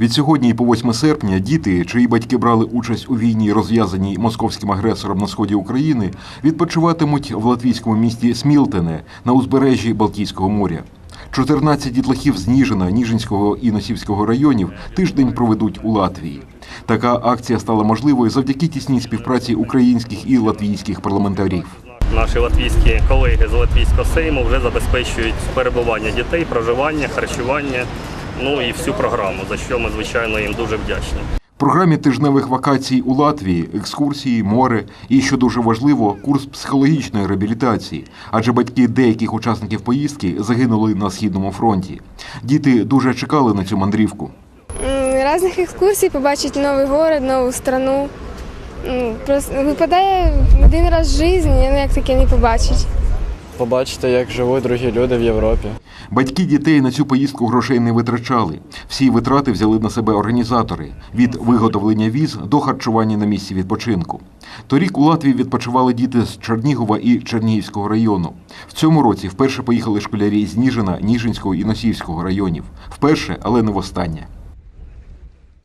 Від сьогодні по 8 серпня діти, чиї батьки брали участь у війні, розв'язаній московським агресором на сході України, відпочиватимуть в латвійському місті Смілтене на узбережжі Балтійського моря. 14 дітлахів з Ніжина, Ніжинського і Носівського районів тиждень проведуть у Латвії. Така акція стала можливою завдяки тісній співпраці українських і латвійських парламентарів. Наші латвійські колеги з латвійського сейму вже забезпечують перебування дітей, проживання, харчування, ну і всю програму, за що ми звичайно їм дуже вдячні. В програмі тижневих вакацій у Латвії екскурсії, море і, що дуже важливо, курс психологічної реабілітації, адже батьки деяких учасників поїздки загинули на східному фронті. Діти дуже чекали на цю мандрівку. Разних екскурсій, побачити новий город, нову страну. Просто випадає один раз в житті, ну як таке не побачить. Побачити, як живуть другі люди в Європі. Батьки дітей на цю поїздку грошей не витрачали. Всі витрати взяли на себе організатори від виготовлення віз до харчування на місці відпочинку. Торік у Латвії відпочивали діти з Чернігова і Чернігівського району. В цьому році вперше поїхали школярі з Ніжина, Ніжинського і Носівського районів. Вперше, але не востаннє.